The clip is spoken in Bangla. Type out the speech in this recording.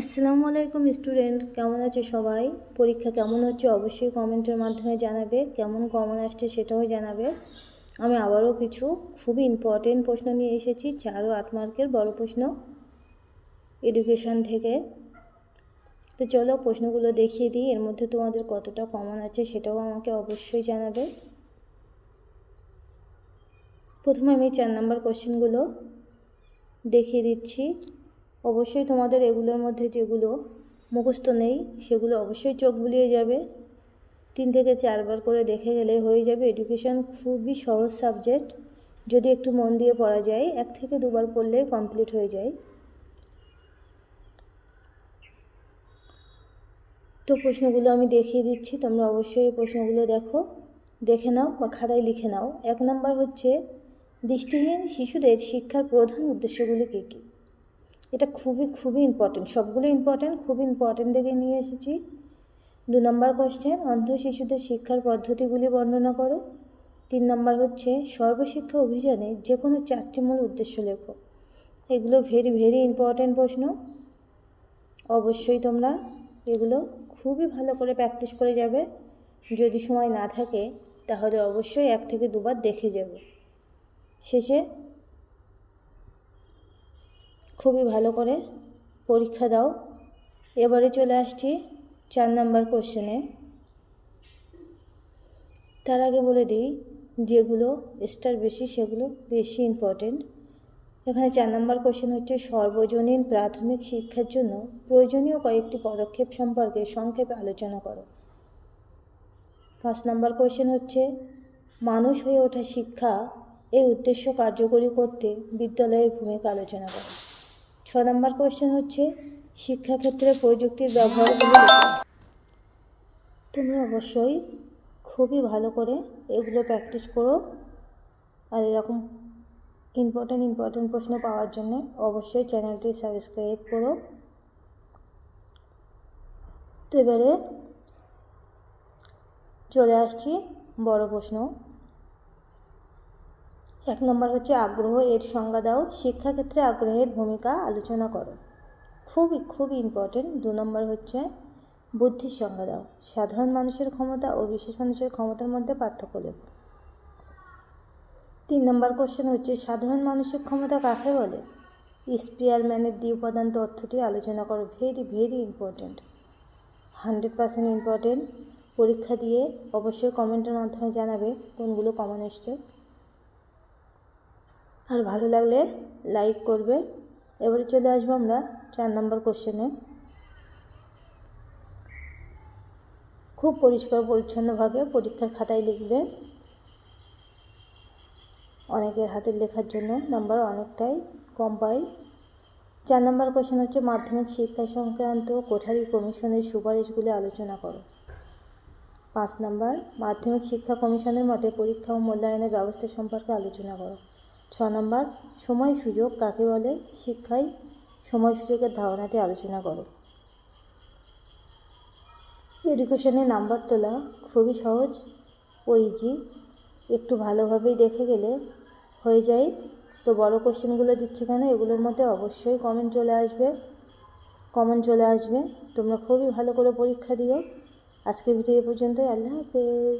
আসসালামু আলাইকুম স্টুডেন্ট, কেমন আছে সবাই? পরীক্ষা কেমন হচ্ছে অবশ্যই কমেন্টের মাধ্যমে জানাবে, কেমন কমন আসছে সেটাও জানাবে। আমি আবারও কিছু খুবই ইম্পর্টেন্ট প্রশ্ন নিয়ে এসেছি, চার ও আট মার্কের বড় প্রশ্ন এডুকেশন থেকে। তো চলো প্রশ্নগুলো দেখিয়ে দিই, এর মধ্যে তোমাদের কতটা কমন আছে সেটাও আমাকে অবশ্যই জানাবে। প্রথমে আমি চার নাম্বার কোশ্চেনগুলো দেখিয়ে দিচ্ছি। অবশ্যই তোমাদের এগুলোর মধ্যে যেগুলো মুখস্থ নেই, সেগুলো অবশ্যই চোখ বুলিয়ে যাবে। তিন থেকে চারবার করে দেখে গেলে হয়ে যাবে। এডুকেশন খুবই সহজ সাবজেক্ট যদি একটু মন দিয়ে পড়া যায়, এক থেকে দুবার পড়লে কমপ্লিট হয়ে যায়। তো প্রশ্নগুলো আমি দেখিয়ে দিচ্ছি। তোমরা অবশ্যই এই প্রশ্নগুলো দেখো। দেখে নাও বা খাতায় লিখে নাও। এক নম্বর হচ্ছে, দৃষ্টিহীন শিশুদের শিক্ষার প্রধান উদ্দেশ্যগুলি কী কী? এটা খুবই খুবই ইম্পর্টেন্ট সবগুলো ইম্পর্টেন্ট খুব ইম্পর্টেন্ট দেখে নিয়ে এসেছি। দু নম্বর কোশ্চেন অন্ধ শিশুদের শিক্ষার পদ্ধতিগুলি বর্ণনা করো। তিন নম্বর হচ্ছে, সর্বশিক্ষা অভিযানে যে কোনো চারটি মূল উদ্দেশ্য লেখো। এগুলো ভেরি ভেরি ইম্পর্টেন্ট প্রশ্ন। অবশ্যই তোমরা এগুলো খুবই ভালো করে প্র্যাকটিস করে যাবে। যদি সময় না থাকে, তাহলে অবশ্যই এক থেকে দুবার দেখে যাবে। শেষে খুবই ভালো করে পরীক্ষা দাও। এবারে চলে আসছি চার নাম্বার কোশ্চেনে তার আগে বলে দিই, যেগুলো স্টার বেশি, সেগুলো বেশি ইম্পর্টেন্ট এখানে চার নম্বর কোশ্চেন হচ্ছে, সর্বজনীন প্রাথমিক শিক্ষার জন্য প্রয়োজনীয় কয়েকটি পদক্ষেপ সম্পর্কে সংক্ষেপে আলোচনা করো। পাঁচ নম্বর কোশ্চেন হচ্ছে, মানুষ হয়ে ওঠা শিক্ষা এই উদ্দেশ্য কার্যকরী করতে বিদ্যালয়ের ভূমিকা আলোচনা করো। ছ নম্বর কোয়েশ্চেন হচ্ছে, শিক্ষাক্ষেত্রে প্রযুক্তির ব্যবহারগুলো লেখো তোমরা অবশ্যই খুবই ভালো করে এগুলো প্র্যাকটিস করো। আর এরকম ইম্পর্ট্যান্ট ইম্পর্ট্যান্ট প্রশ্ন পাওয়ার জন্য অবশ্যই চ্যানেলটি সাবস্ক্রাইব করো। তো এবারে চলে আসছি বড় প্রশ্ন। এক নম্বর হচ্ছে আগ্রহ, এর সংজ্ঞা দাও। শিক্ষাক্ষেত্রে আগ্রহের ভূমিকা আলোচনা করো। খুবই খুবই ইম্পর্টেন্ট দু নম্বর হচ্ছে বুদ্ধির সংজ্ঞা দাও। সাধারণ মানুষের ক্ষমতা ও বিশেষ মানুষের ক্ষমতার মধ্যে পার্থক্য লেখো তিন নম্বর কোশ্চেন হচ্ছে, সাধারণ মানুষের ক্ষমতা কাকে বলে? স্পিয়ারম্যানের দ্বি উপাদান তথ্যটি আলোচনা করো। Very very important hundred percent important পরীক্ষা দিয়ে অবশ্যই কমেন্টের মাধ্যমে জানাবে কোনগুলো কমন এসছে। আর ভালো লাগলে লাইক করবে। এবারে চলে আসব আমরা চার নম্বর কোশ্চেনে খুব পরিষ্কার পরিচ্ছন্নভাবে পরীক্ষার খাতায় লিখবে। অনেকের হাতের লেখার জন্য নাম্বার অনেকটাই কম পাই চার নম্বর কোশ্চেন হচ্ছে, মাধ্যমিক শিক্ষা সংক্রান্ত কোঠারি কমিশনের সুপারিশগুলি আলোচনা করো। পাঁচ নম্বর মাধ্যমিক শিক্ষা কমিশনের মতে পরীক্ষা ও মূল্যায়নের ব্যবস্থা সম্পর্কে আলোচনা করো। ছ নম্বর সময় সুযোগ কাকে বলে? শিক্ষায় সময় সুযোগের ধারণাটি আলোচনা করো। এডুকেশনে নাম্বার তোলা খুবই সহজ ও ইজি একটু ভালোভাবেই দেখে গেলে হয়ে যায়। তো বড় কোশ্চেনগুলো দিচ্ছি কেন? এগুলোর মধ্যে অবশ্যই কমেন্ট চলে আসবে। কমেন্ট চলে আসবে। তোমরা খুবই ভালো করে পরীক্ষা দিও। আজকের ভিডিও পর্যন্তই। আল্লাহ হাফেজ।